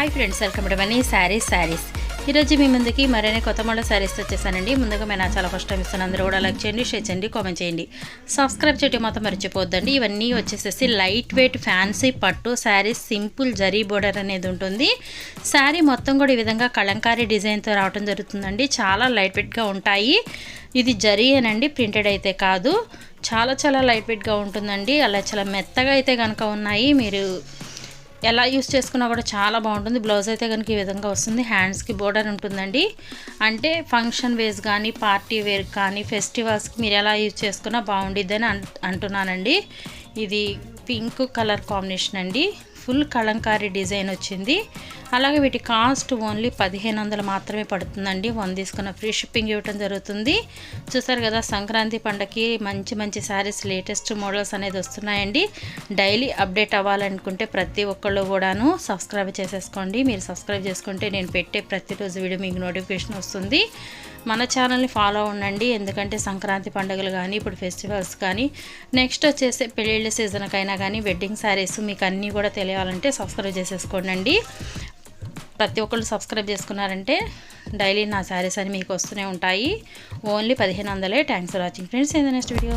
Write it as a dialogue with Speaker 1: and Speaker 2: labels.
Speaker 1: Hi friends welcome to Mani sarees sarees ఈరోజు మీ ముందుకి మరిన్ని కొత్త మోడల్ శారీస్ వచ్చేసానండి. ముందుగా మేము చాలా ఫస్ట్ టైం ఇస్తాను అందరూ కూడా లైక్ చేయండి షేర్ చేయండి కామెంట్ చేయండి. సబ్స్క్రైబ్ చేయడం మాత్రం మర్చిపోద్దండి ఇవన్నీ వచ్చేసేసి లైట్ వెయిట్ ఫ్యాన్సీ పట్టు శారీస్ సింపుల్ జరీ బోర్డర్ అనేది ఉంటుంది. శారీ మొత్తం కూడా ఈ విధంగా కలంకారీ డిజైన్తో రావడం జరుగుతుందండి. చాలా లైట్ వెయిట్గా ఉంటాయి. ఇది జరీ అనండి ప్రింటెడ్ అయితే కాదు. చాలా చాలా లైట్ వెయిట్గా ఉంటుందండి. అలా చాలా మెత్తగా అయితే కనుక ఉన్నాయి. మీరు ఎలా యూస్ చేసుకున్నా కూడా చాలా బాగుంటుంది. బ్లౌజ్ అయితే కనుక ఈ విధంగా వస్తుంది. హ్యాండ్స్కి బోర్డర్ ఉంటుందండి. అంటే ఫంక్షన్ వేస్ కానీ పార్టీ వేర్ కానీ ఫెస్టివల్స్కి మీరు ఎలా యూజ్ చేసుకున్నా బాగుండిద్దని అన్ అంటున్నానండి. ఇది పింక్ కలర్ కాంబినేషన్ అండి. ఫుల్ కలంకారీ డిజైన్ వచ్చింది. అలాగే వీటి కాస్ట్ ఓన్లీ పదిహేను వందలు మాత్రమే పడుతుందండి. వన్ తీసుకున్న ఫ్రీ షిప్పింగ్ ఇవ్వటం జరుగుతుంది. చూసారు కదా సంక్రాంతి పండగకి మంచి మంచి శారీస్ లేటెస్ట్ మోడల్స్ అనేది వస్తున్నాయండి. డైలీ అప్డేట్ అవ్వాలనుకుంటే ప్రతి ఒక్కళ్ళు కూడాను సబ్స్క్రైబ్ చేసేసుకోండి. మీరు సబ్స్క్రైబ్ చేసుకుంటే నేను పెట్టే ప్రతిరోజు వీడియో మీకు నోటిఫికేషన్ వస్తుంది. మన ఛానల్ని ఫాలో ఉండండి ఎందుకంటే సంక్రాంతి పండుగలు కానీ ఇప్పుడు ఫెస్టివల్స్ కానీ నెక్స్ట్ వచ్చేసి పెళ్ళిళ్ళ సీజన్కైనా కానీ వెడ్డింగ్ శారీస్ మీకు అన్నీ కూడా తెలియాలంటే సబ్స్క్రైబ్ చేసేసుకోండి ప్రతి ఒక్కళ్ళు సబ్స్క్రైబ్ చేసుకున్నారంటే డైలీ నా శారీస్ అని మీకు వస్తూనే ఉంటాయి. ఓన్లీ పదిహేను వందలే. థ్యాంక్స్ ఫర్ వాచింగ్ ఫ్రెండ్స్ ఏంది నెక్స్ట్ వీడియో